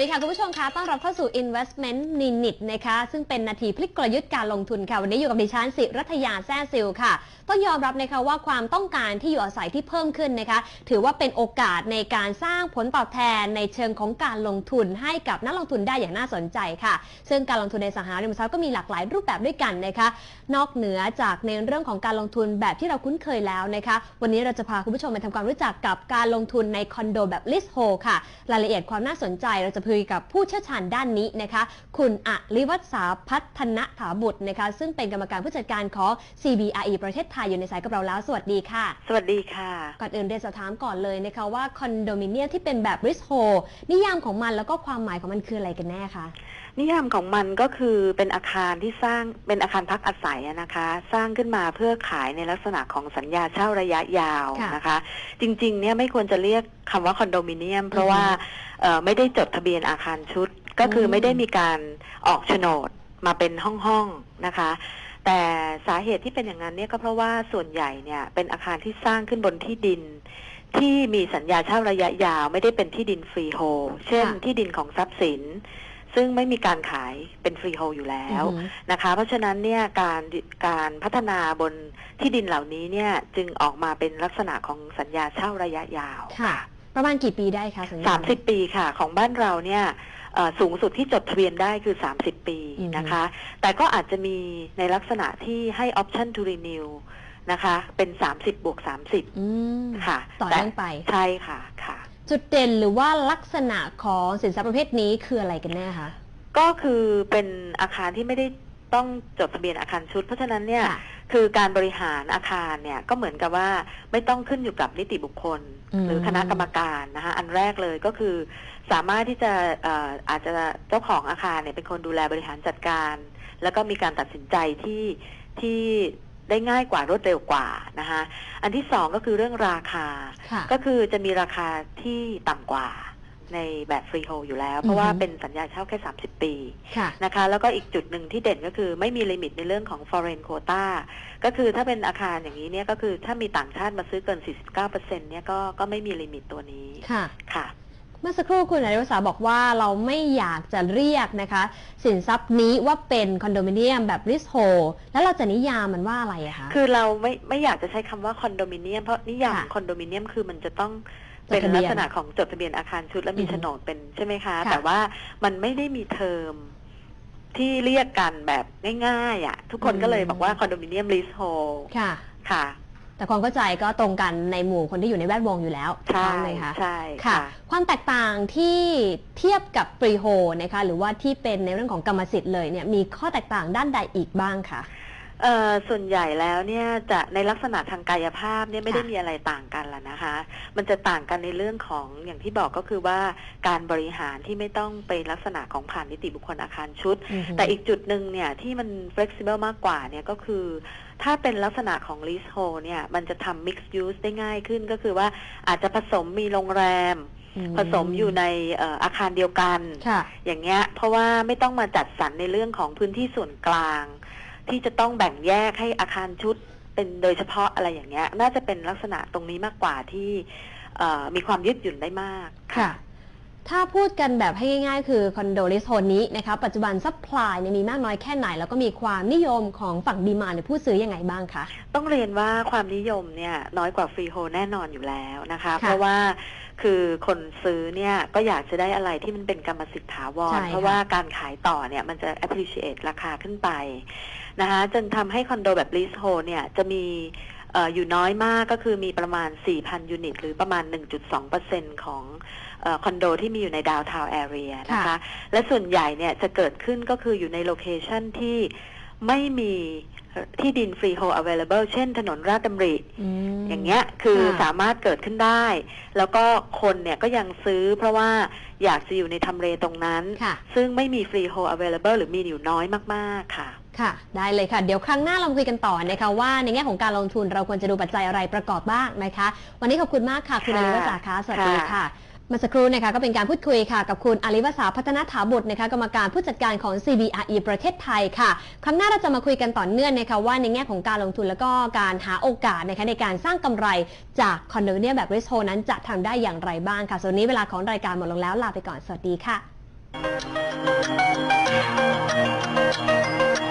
ดีค่ะ คุณผู้ชมคะต้อนรับเข้าสู่ Investment Minute นะคะ ซึ่งเป็นนาทีพลิกกลยุทธ์การลงทุนค่ะ วันนี้อยู่กับดิฉันสิรัตยาแซ่ซิลค่ะ ต้องยอมรับนะคะว่าความต้องการที่อยู่อาศัยที่เพิ่มขึ้นนะคะ ถือว่าเป็นโอกาสในการสร้างผลตอบแทนในเชิงของการลงทุนให้กับนักลงทุนได้อย่างน่าสนใจค่ะ ซึ่งการลงทุนในสังหาริมทรัพย์ก็มีหลากหลายรูปแบบด้วยกันนะคะ นอกเหนือจากในเรื่องของการลงทุนแบบที่เราคุ้นเคยแล้วนะคะ วันนี้เราจะพาคุณผู้ชมไปทำความรู้จักกับการลงทุนในคอนโดแบบ l i s t h o l ค่ะ รายละเอียดความน่าสนใจเราจะคุยกับผู้เชี่ยวชาญด้านนี้นะคะ คุณอริวัฒสาพัฒนถาบุตรนะคะ ซึ่งเป็นกรรมการผู้จัดการของ CBRE ประเทศไทยอยู่ในสายกับเราแล้ว สวัสดีค่ะ สวัสดีค่ะ ก่อนอื่นเรียนสอบถามก่อนเลยนะคะว่าคอนโดมิเนียมที่เป็นแบบ r i s h o l นิยามของมันแล้วก็ความหมายของมันคืออะไรกันแน่คะนิยามของมันก็คือเป็นอาคารที่สร้างเป็นอาคารพักอาศัยอะนะคะ สร้างขึ้นมาเพื่อขายในลักษณะของสัญญาเช่าระยะยาวค่ะนะคะ จริงๆเนี่ยไม่ควรจะเรียก คำว่าคอนโดมิเนียม เพราะว่าเอ่อไม่ได้จดทะเบียนอาคารชุด ก็คืออมไม่ได้มีการออกโฉนดมาเป็นห้องๆนะคะ แต่สาเหตุที่เป็นอย่างนั้นเนี่ยก็เพราะว่าส่วนใหญ่เนี่ยเป็นอาคารที่สร้างขึ้นบนที่ดิน ที่มีสัญญาเช่าระยะยาว ไม่ได้เป็นที่ดินฟรีโฮลเช่นค่ะที่ดินของทรัพย์สินซึ่งไม่มีการขายเป็นฟรีโฮลอยู่แล้วอือหือนะคะ เพราะฉะนั้นเนี่ยการการพัฒนาบนที่ดินเหล่านี้เนี่ยจึงออกมาเป็นลักษณะของสัญญาเช่าระยะยาวค่ะ ประมาณกี่ปีได้คะสัญญาสามสิบปีค่ะ ของบ้านเราเนี่ยเอ่อสูงสุดที่จดทะเบียนได้คือ 30 ปีอือฮึนะคะ แต่ก็อาจจะมีในลักษณะที่ให้ option to renew นะคะ เป็น 30 บวก 30อืมค่ะ ต่อเนื่องไป ใช่ค่ะค่ะ จุดเด่นหรือว่าลักษณะของสินทรัพย์ประเภทนี้คืออะไรกันแน่คะ ก็คือเป็นอาคารที่ไม่ได้ ต้องจดทะเบียนอาคารชุด เพราะฉะนั้นเนี่ยค่ะคือการบริหารอาคารเนี่ยก็เหมือนกับว่าไม่ต้องขึ้นอยู่กับนิติบุคคลอืมหรือคณะกรรมการนะคะอันแรกเลยก็คือ สามารถที่จะเอ่ออาจจะเจ้าของอาคารเนี่ยเป็นคนดูแลบริหารจัดการ แล้วก็มีการตัดสินใจที่ที่ได้ง่ายกว่ารวดเร็วกว่านะคะอันที่สองก็คือเรื่องราคาค่ะก็คือจะมีราคาที่ต่ำกว่า ในแบบฟรีโฮลอยู่แล้ว เพราะว่าอือฮึเป็นสัญญาเช่าแค่ 30 ปีค่ะนะคะ แล้วก็อีกจุดหนึ่งที่เด่นก็คือไม่มีลิมิตในเรื่องของ foreign quota ก็คือถ้าเป็นอาคารอย่างนี้เนี่ยก็คือถ้ามีต่างชาติมาซื้อเกิน 49%เนี่ยก็ก็ไม่มีลิมิตตัวนี้ค่ะค่ะเมื่อสักครู่คุณอริวสาบอกว่าเราไม่อยากจะเรียกนะคะ สินทรัพย์นี้ว่าเป็นคอนโดมิเนียมแบบริสโฮแล้วเราจะนิยามมันว่าอะไรอะคะคือเราไม่ไม่อยากจะใช้คำว่าคอนโดมิเนียมเพราะนิยามค่ะคอนโดมิเนียมคือมันจะต้องจด เป็นทะเบียนลักษณะของจดทะเบียนอาคารชุดและมีอือฮึโฉนดเป็นใช่ไหมคะค่ะแต่ว่ามันไม่ได้มีเทอมที่เรียกกันแบบง่ายๆอะ ทุกคนก็เลยบอกว่าคอนโดมิเนียมลิสโฮค่ะค่ะ แต่ความเข้าใจก็ตรงกันในหมู่คนที่อยู่ในแวดวงอยู่แล้วใช่ถูกต้องไหมคะใช่ค่ะค่ะ ความแตกต่างที่เทียบกับฟรีโฮนะคะ หรือว่าที่เป็นในเรื่องของกรรมสิทธิ์เลยเนี่ยมีข้อแตกต่างด้านใดอีกบ้างคะ เอ่อส่วนใหญ่แล้วเนี่ยจะในลักษณะทางกายภาพเนี่ยไม่ได้ค่ะมีอะไรต่างกันละนะคะ มันจะต่างกันในเรื่องของอย่างที่บอกก็คือว่าการบริหารที่ไม่ต้องไปลักษณะของผ่านนิติบุคคลอาคารชุดอือฮึแต่อีกจุดหนึ่งเนี่ยที่มัน flexible มากกว่าเนี่ยก็คือ ถ้าเป็นลักษณะของ leasehold เนี่ยมันจะทำ mixed use ได้ง่ายขึ้นก็คือว่าอาจจะผสมมีโรงแรมอืผสมอยู่ในเอ่ออาคารเดียวกันค่ะอย่างเงี้ย เพราะว่าไม่ต้องมาจัดสรรในเรื่องของพื้นที่ส่วนกลาง ที่จะต้องแบ่งแยกให้อาคารชุดเป็นโดยเฉพาะอะไรอย่างเงี้ย น่าจะเป็นลักษณะตรงนี้มากกว่าที่มีความยืดหยุ่นได้มากค่ะ ถ้าพูดกันแบบให้ง่าย ๆ คือคอนโดลิสโทนนี้นะคะปัจจุบันซัพพลายเนี่ยมีมากน้อยแค่ไหน แล้วก็มีความนิยมของฝั่งดีมาหรือผู้ซื้อยังไงบ้างคะ ต้องเรียนว่าความนิยมเนี่ยน้อยกว่าฟรีโฮแน่นอนอยู่แล้วนะคะค่ะเพราะว่าคือคนซื้อเนี่ยก็อยากจะได้อะไรที่มันเป็นกรรมสิทธิ์ถาวใช่รค่ะเพราะว่าการขายต่อเนี่ยมันจะ appreciate ราคาขึ้นไปนะคะจนทำให้คอนโดแบบ leasehold เนี่ยจะมีเอออยู่น้อยมากก็คือมีประมาณ 4,000 ยูนิต หรือประมาณ 1.2%ของเออคอนโดที่มีอยู่ในดาว n ทาว n แอเรียนะคะค่ะและส่วนใหญ่เนี่ยจะเกิดขึ้นก็คืออยู่ในโลเคชันที่ไม่มีที่ดินฟรีโฮ available เช่นถนนราชดำริมอย่างเงี้ยคือค่ะสามารถเกิดขึ้นได้ แล้วก็คนเนี่ยก็ยังซื้อเพราะว่าอยากจะอยู่ในทำเลตรงนั้นค่ะซึ่งไม่มีฟรีโฮ available หรือมีอยู่น้อยมาก ๆ ค่ะ ค่ะได้เลยค่ะ เดี๋ยวครั้งหน้าเรามาคุยกันต่อนะคะว่าในแง่ของการลงทุนเราควรจะดูปัจจัยอะไรประกอบบ้างนะคะ วันนี้ขอบคุณมากค่ะ คุณอค่ะริวสาคะสวัสดีค่ะ ค่ะ เมื่อสักครู่นะคะก็เป็นการพูดคุยค่ะกับคุณอริวสาพัฒนาถาบุตรนะคะกรรมการผู้จัดการของ CBRE ประเทศไทยค่ะ ครั้งหน้าเราจะมาคุยกันต่อเนื่องนะคะว่าในแง่ของการลงทุนแล้วก็การหาโอกาสนะคะในการสร้างกำไรจากคอนโดมิเนียมแบบริสโฮนั้นจะทำได้อย่างไรบ้างค่ะส่วนวันนี้เวลาของรายการหมดลงแล้วลาไปก่อนสวัสดีค่ะค่ะ